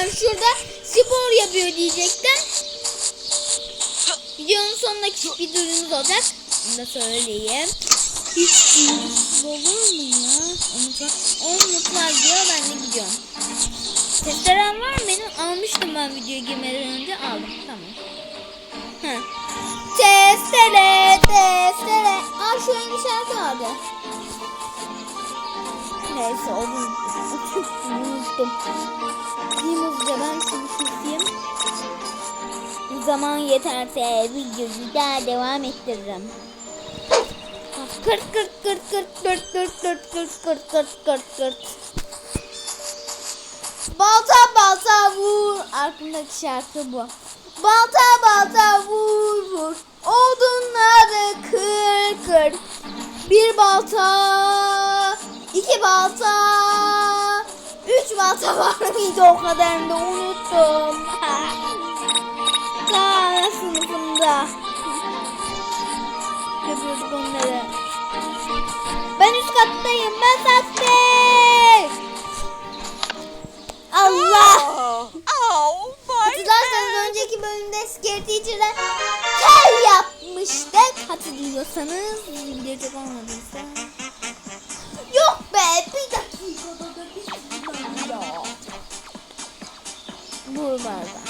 ben şurada spor yapıyor diyecektim. Videonun sonunda küçük bir duyurumuz olacak. Bunu da söyleyeyim. Hiç duyurusuz olur mu ya? Umutlar, umutlar diyor ben de gidiyorum. Testerem var mı benim? Almıştım ben videoya girmeden önce aldım. Tamam. Testere, testere. Aa şöyle bir şarkı vardı. Neyse onu unuttum. unuttum. Zaman yeterse videoyu daha devam ettiririm. Kırt kırt kırt kırt kırt kırt kırt kırt kırt kırt kırt kırt. Balta balta vur. Aklımdaki şarkı bu. Balta balta vur vur. Odunları kır kır. Bir balta. iki balta. Üç balta var mıydı o kadarını da unuttum. Onları. Ben üst kattayım. Ben sastik. Allah. Oh, oh Hatırlarsanız önceki bölümde Scare Teacher'dan kel yapmıştık. Hatırlıyorsanız bilecek olmadıysa. Yok be bir dakikada da bitmiyor. Buralarda.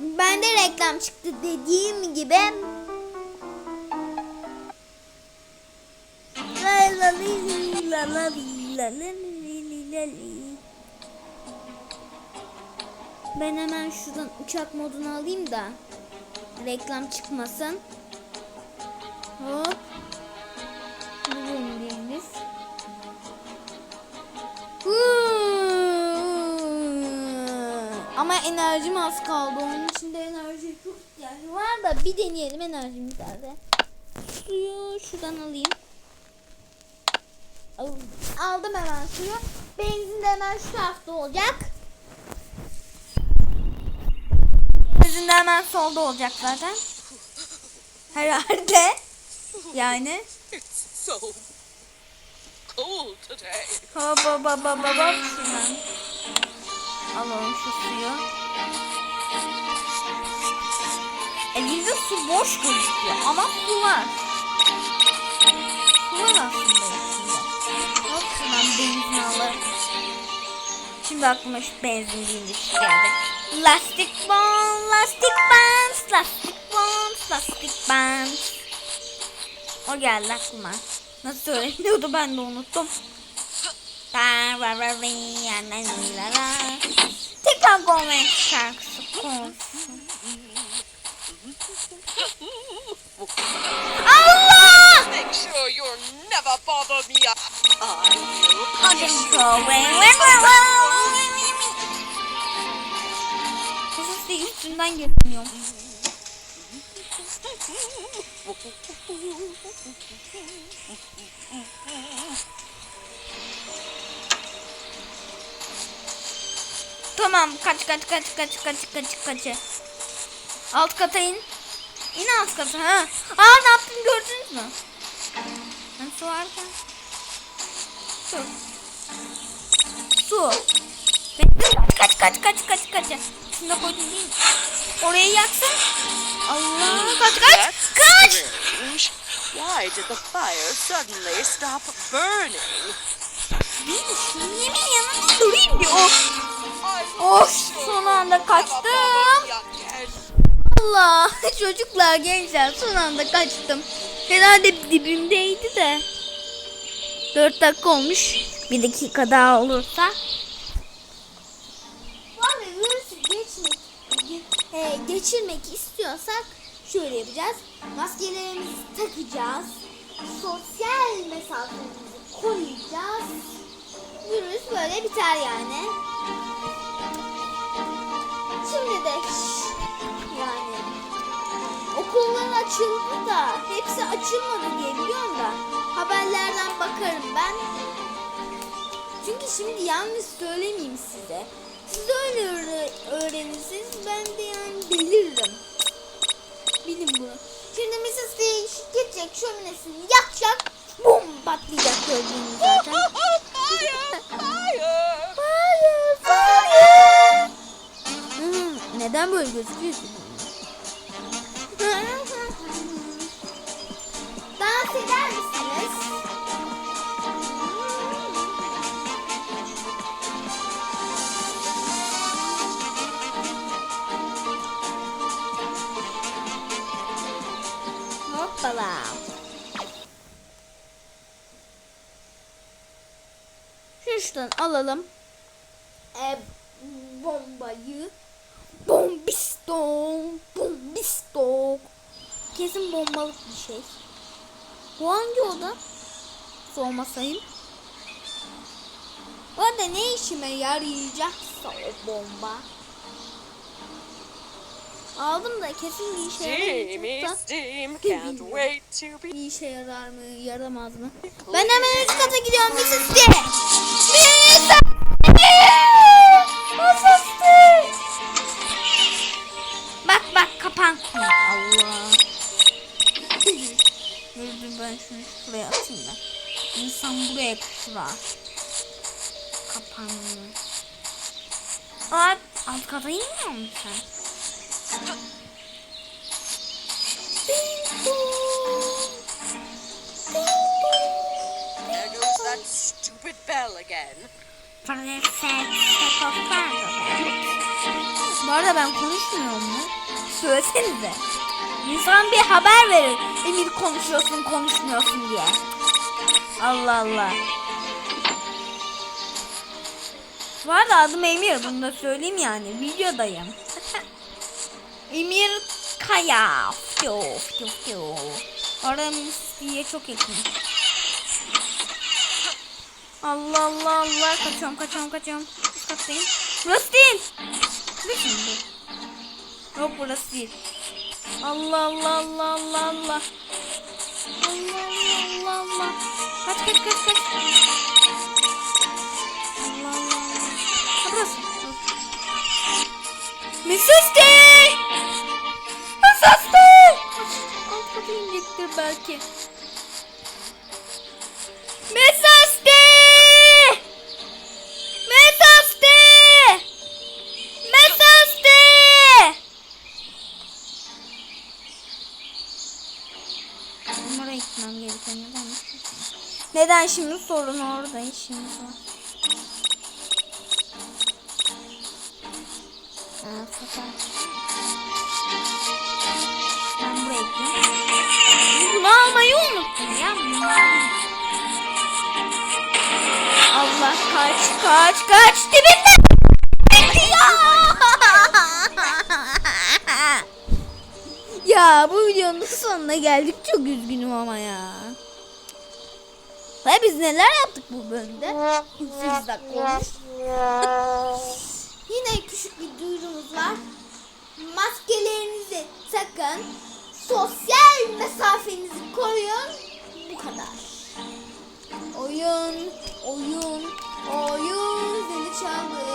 Bende reklam çıktı dediğim gibi. La la la la. Ben hemen şuradan uçak modunu alayım da reklam çıkmasın. Hop. Bugün Ama enerjim az kaldı. Onun için de enerji çok ihtiyacım var da bir deneyelim enerjimiz nerede. Suyu şuradan alayım. Al- Aldım hemen suyu. Benzin de hemen şu tarafta olacak. Benzin de hemen solda olacak zaten. Herhalde. Yani. Hop hop hop hop hop hop. Şuradan. Alalım şu suyu. Elimde su boş gözüküyor ama su var. Su var aslında. Şuradan benzin alalım. Şimdi aklıma şu benzin deyince şu geldi. Lastik bond, lastik bands, lastik bond, lastik bands. O geldi aklıma. Nasıl söyleniyordu ben de unuttum. Tekrar Gomez şarkısı konsun. Allah! Make sure you'll never bother me. I Kızı üstünden geçmiyorum. Tamam kaç kaç kaç kaç kaç kaç kaç. Alt kata in. İn alt kata ha. Aa ne yaptım gördünüz mü? Ben su varken. Su. Su. Bekle kaç kaç kaç kaç kaç da koydum değil mi? Orayı yaksın. Allah kaç kaç kaç. Why did the fire suddenly stop burning? Değil mi? Şunu yemin yanına durayım bir of. Of son anda kaçtım. Allah çocuklar gençler son anda kaçtım. Herhalde dibimdeydi de. 4 dakika olmuş. Bir dakika daha olursa. Ya virüsü geçmek, e, geçirmek istiyorsak şöyle yapacağız. Maskelerimizi takacağız. Sosyal mesafemizi koruyacağız. Virüs böyle biter yani. Şimdi de yani okullar açıldı da hepsi açılmadı diye biliyorum da Haberlerden bakarım ben. Çünkü şimdi yalnız söylemeyeyim size. Siz öyle öğrenirsiniz. Ben de yani bilirim. Bilin bunu. Şimdi Mrs. D gidecek şöminesini yakacak. Bum patlayacak gördüğünüz zaten. hayır, hayır. Hmm, neden böyle gözüküyorsunuz? Şuradan alalım. E, bombayı. Bombiston. Bombiston. Kesin bombalık bir şey. Bu hangi oda? Sormasayım. Orada ne işime yarayacaksa o bomba. Aldım da kesin bir işe to be. Bir işe yarar mı, yaramaz mı? Ben hemen üst kata gidiyorum Mrs. D. kurar. Kapanmıyor. Aa, alt kata inmiyor musun sen? Stupid bell again. Bu arada ben konuşmuyorum mu? Söylesenize. İnsan bir haber verir. Emir konuşuyorsun konuşmuyorsun diye. Allah Allah. Bu arada adım Emir. Bunu da söyleyeyim yani. Videodayım. Emir Kaya. Fyo, fyo, fyo. Orada diye çok yakın. Allah Allah Allah. Kaçıyorum kaçıyorum kaçıyorum. Üst kattayım. Burası değil. Burası bu? Yok burası değil. Allah Allah Allah Allah. Allah Allah Allah Allah. Kaç kaç kaç kaç. Burası. Mrs. D! Alt inecektir belki. D! Mrs. D! Numara gitmem gereken neden? Neden şimdi sorun orada işimiz var. Ha, fakat. Ben buraya gidiyorum. Bunu almayı unuttum ya. Allah kaç kaç kaç dibinde. ya bu videonun sonuna geldik çok üzgünüm ama ya. Ve biz neler yaptık bu bölümde? 8 dakika olmuş. Yine küçük bir duyurumuz var. Maskelerinizi takın. Sosyal mesafenizi koruyun. Bu kadar. Oyun, oyun, oyun zili çaldı.